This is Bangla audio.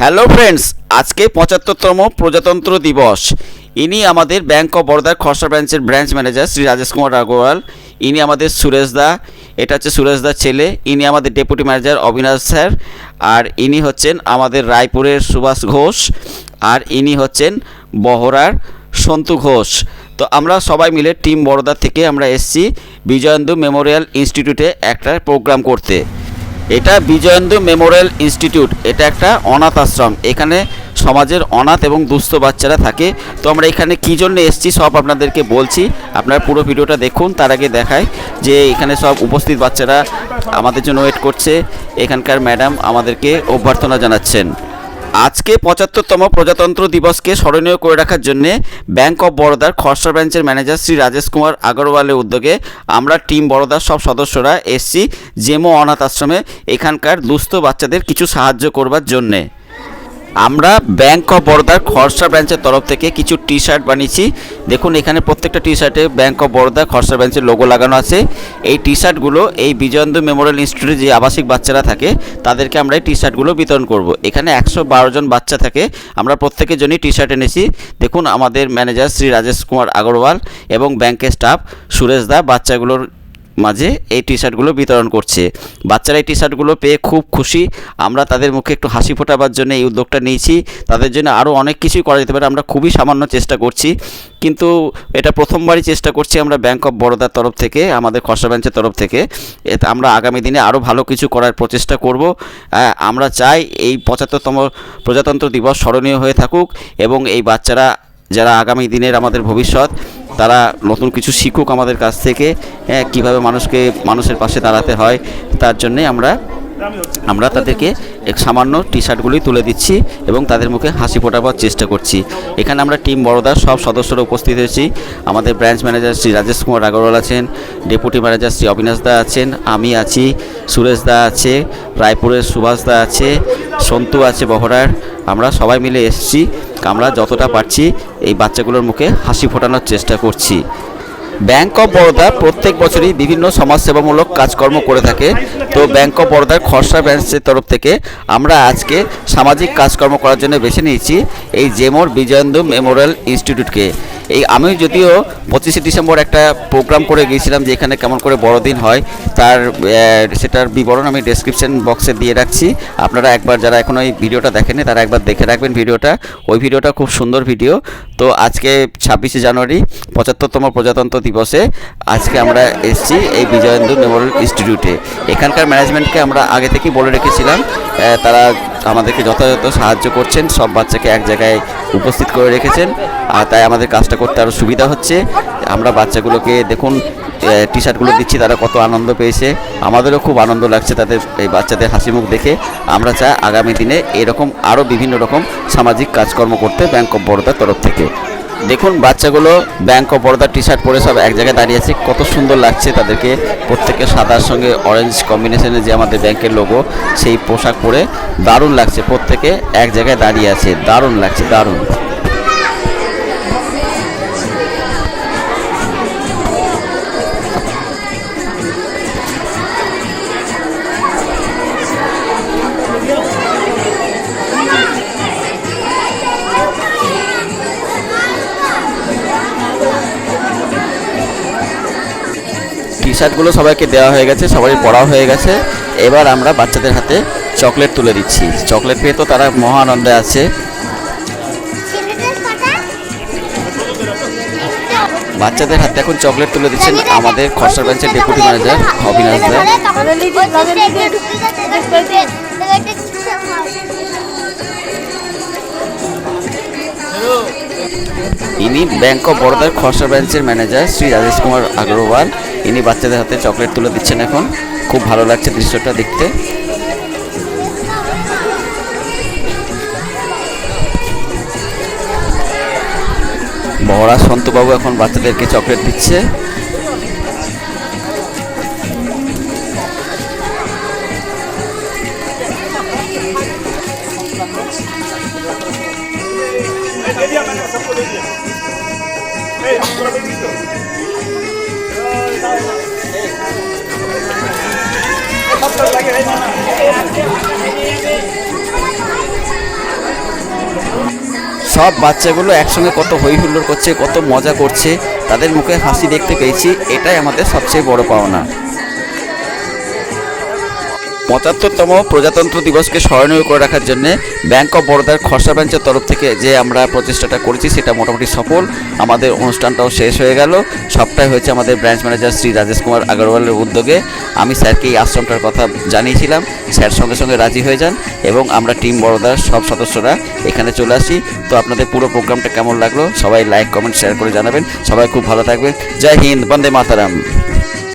হ্যালো ফ্রেন্ডস, আজকে পঁচাত্তরতম প্রজাতন্ত্র দিবস। ইনি আমাদের ব্যাংক অফ বরোদার খরসা ব্রাঞ্চের ব্রাঞ্চ ম্যানেজার শ্রী রাজেশ কুমার আগরওয়াল ইনি আমাদের সুরেশ দা, এটা হচ্ছে সুরেশ দার ছেলে, ইনি আমাদের ডেপুটি ম্যানেজার অবিনাশ স্যার, আর ইনি হচ্ছেন আমাদের রায়পুরের সুভাষ ঘোষ, আর ইনি হচ্ছেন বহরার সন্তু ঘোষ। তো আমরা সবাই মিলে টিম বরোদা থেকে আমরা এসছি বিজয়েন্দু মেমোরিয়াল ইনস্টিটিউটে একটা প্রোগ্রাম করতে। এটা বিজয়েন্দু মেমোরিয়াল ইনস্টিটিউট। এটা একটা অনাথ আশ্রম। এখানে সমাজের অনাথ এবং দুস্থ বাচ্চারা থাকে। তো আমরা এখানে কী জন্য এসেছি সব আপনাদেরকে বলছি। আপনার পুরো ভিডিওটা দেখুন, তার আগে দেখায় যে এখানে সব উপস্থিত বাচ্চারা আমাদের জন্য ওয়েট করছে। এখানকার ম্যাডাম আমাদেরকে অভ্যর্থনা জানাচ্ছেন। আজকে পঁচাত্তরতম প্রজাতন্ত্র দিবসকে স্মরণীয় করে রাখার জন্যে ব্যাংক অফ বরোদার খসড়া ব্রাঞ্চের ম্যানেজার শ্রী রাজেশ কুমার আগরওয়ালের উদ্যোগে আমরা টিম বরোদার সব সদস্যরা এসছি জেমো অনাথ আশ্রমে। এখানকার দুস্থ বাচ্চাদের কিছু সাহায্য করবার জন্যে। আমরা ব্যাংক অফ বরোদার খরসা ব্রাঞ্চের তরফ থেকে কিছু টি শার্ট বানিয়েছি। দেখুন, এখানে প্রত্যেকটা টি শার্টে ব্যাংক অফ বরোদা খরসা ব্রাঞ্চের লোগো লাগানো আছে। এই টি শার্টগুলো এই বিজয়েন্দু মেমোরিয়াল ইনস্টিটিউটে যে আবাসিক বাচ্চারা থাকে, তাদেরকে আমরা এই টি শার্টগুলো বিতরণ করব। এখানে একশো বারো জন বাচ্চা থাকে। আমরা প্রত্যেকের জন্যই টি শার্ট এনেছি। দেখুন, আমাদের ম্যানেজার শ্রী রাজেশ কুমার আগরওয়াল এবং ব্যাংকের স্টাফ সুরেশ দা বাচ্চাগুলোর মাঝে এই টি শার্টগুলো বিতরণ করছে। বাচ্চারা এই টি শার্টগুলো পেয়ে খুব খুশি। আমরা তাদের মুখে একটু হাসি ফোটাবার জন্য এই উদ্যোগটা নিয়েছি। তাদের জন্য আরও অনেক কিছুই করা যেতে পারে। আমরা খুবই সামান্য চেষ্টা করছি। কিন্তু এটা প্রথমবারই চেষ্টা করছি আমরা ব্যাংক অফ বরোদার তরফ থেকে, আমাদের খসড়া ব্রাঞ্চের তরফ থেকে। আমরা আগামী দিনে আরও ভালো কিছু করার প্রচেষ্টা করব। আমরা চাই এই পঁচাত্তরতম প্রজাতন্ত্র দিবস স্মরণীয় হয়ে থাকুক এবং এই বাচ্চারা যারা আগামী দিনের আমাদের ভবিষ্যৎ তারা নতুন কিছু শিখুক আমাদের কাছ থেকে হ্যাঁ কীভাবে মানুষকে, মানুষের পাশে দাঁড়াতে হয়, তার জন্যে আমরা আমরা তাদেরকে এক সামান্য টি শার্টগুলি তুলে দিচ্ছি এবং তাদের মুখে হাসি ফোটাবার চেষ্টা করছি। এখানে আমরা টিম বড়দার সব সদস্যরা উপস্থিত হয়েছি। আমাদের ব্রাঞ্চ ম্যানেজার শ্রী রাজেশ কুমার আগরওয়াল আছেন, ডেপুটি ম্যানেজার শ্রী অবিনাশ দা আছেন, আমি আছি, সুরেশ দা আছে, রায়পুরের সুভাষ দা আছে, সন্তু আছে বহরার, আমরা সবাই মিলে এসেছি। আমরা যতটা পারছি এই বাচ্চাগুলোর মুখে হাসি ফোটানোর চেষ্টা করছি। ব্যাংক অফ বরোদা প্রত্যেক বছরই বিভিন্ন সমাজসেবামূলক কাজকর্ম করে থাকে। তো ব্যাংক অফ বরোদার খরসা ব্রাঞ্চের তরফ থেকে আমরা আজকে সামাজিক কাজকর্ম করার জন্য বেছে নিয়েছি এই জেমোর বিজয়েন্দু মেমোরিয়াল ইনস্টিটিউটকে। এই আমি যদিও পঁচিশে ডিসেম্বর একটা প্রোগ্রাম করে গিয়েছিলাম যে এখানে কেমন করে বড়দিন হয়, তার সেটার বিবরণ আমি ডেসক্রিপশন বক্সে দিয়ে রাখছি। আপনারা একবার যারা এখনও এই ভিডিওটা দেখেনি তারা একবার দেখে রাখবেন ভিডিওটা। ওই ভিডিওটা খুব সুন্দর ভিডিও। তো আজকে ছাব্বিশে জানুয়ারি, পঁচাত্তরতম প্রজাতন্ত্র দিবসে আজকে আমরা এসেছি এই বিজয়েন্দু মেমোরিয়াল ইনস্টিটিউটে। এখানকার ম্যানেজমেন্টকে আমরা আগে থেকেই বলে রেখেছিলাম তারা আমাদেরকে যথাযথ সাহায্য করছেন, সব বাচ্চাকে এক জায়গায় উপস্থিত করে রেখেছেন, আর তাই আমাদের কাজটা করতে আরও সুবিধা হচ্ছে। আমরা বাচ্চাগুলোকে দেখুন টি শার্টগুলো দিচ্ছি, তারা কত আনন্দ পেয়েছে। আমাদেরও খুব আনন্দ লাগছে তাদের, এই বাচ্চাদের হাসি মুখ দেখে। আমরা চাই আগামী দিনে এরকম আরও বিভিন্ন রকম সামাজিক কাজকর্ম করতে ব্যাংক অফ বরোদার তরফ থেকে। দেখুন, বাচ্চাগুলো ব্যাংক অফ বরোদার টি শার্ট পরে সব এক জায়গায় দাঁড়িয়ে আছে। কত সুন্দর লাগছে তাদেরকে। প্রত্যেকে সাদার সঙ্গে অরেঞ্জ কম্বিনেশনে যে আমাদের ব্যাংকের লোগো সেই পোশাক পরে দারুণ লাগছে। প্রত্যেকে এক জায়গায় দাঁড়িয়ে আছে। দারুণ লাগছে, দারুণ। শার্টগুলো সবাইকে দেওয়া হয়ে গেছে, সবারই পড়াও হয়ে গেছে। এবার আমরা বাচ্চাদের হাতে চকলেট তুলে দিচ্ছি। চকলেট পেয়ে তো তারা মহা আনন্দে আছে। বাচ্চাদের হাতে এখন চকলেট তুলে দিচ্ছেন আমাদের খরসা ব্রাঞ্চের ডেপুটি ম্যানেজার অবিনাশ দা। ইনি ব্যাংক অফ বরোদার খরসা ব্রাঞ্চের ম্যানেজার শ্রী রাজেশ কুমার আগরওয়াল। ইনি বাচ্চাদের হাতে চকলেট তুলে দিচ্ছেন এখন খুব ভালো লাগছে দৃশ্যটা দেখতে মহারাজ সন্তবাবু এখন বাচ্চাদেরকে চকলেট দিচ্ছে সব বাচ্চাগুলো একসঙ্গে কত হই হুল্লোড় করছে, কত মজা করছে, তাদের মুখে হাসি দেখতে পেয়েছি, এটাই আমাদের সবচেয়ে বড় পাওনা। পঁচাত্তরতম প্রজাতন্ত্র দিবসকে স্মরণীয় করে রাখার জন্য ব্যাংক অফ বরোদার খরসা ব্রাঞ্চের তরফ থেকে যে আমরা প্রচেষ্টাটা করেছি, সেটা মোটামুটি সফল। আমাদের অনুষ্ঠানটাও শেষ হয়ে গেল। সবটাই হয়েছে আমাদের ব্রাঞ্চ ম্যানেজার শ্রী রাজেশ কুমার আগরওয়ালের উদ্যোগে। আমি স্যারকে এই আশ্রমটার কথা জানিয়েছিলাম। স্যার সঙ্গে সঙ্গে রাজি হয়ে যান এবং আমরা টিম বরোদার সব সদস্যরা এখানে চলে আসি। তো আপনাদের পুরো প্রোগ্রামটা কেমন লাগল? সবাই লাইক কমেন্ট শেয়ার করে জানাবেন। সবাই খুব ভালো থাকবেন। জয় হিন্দ, বন্দে মাতারাম।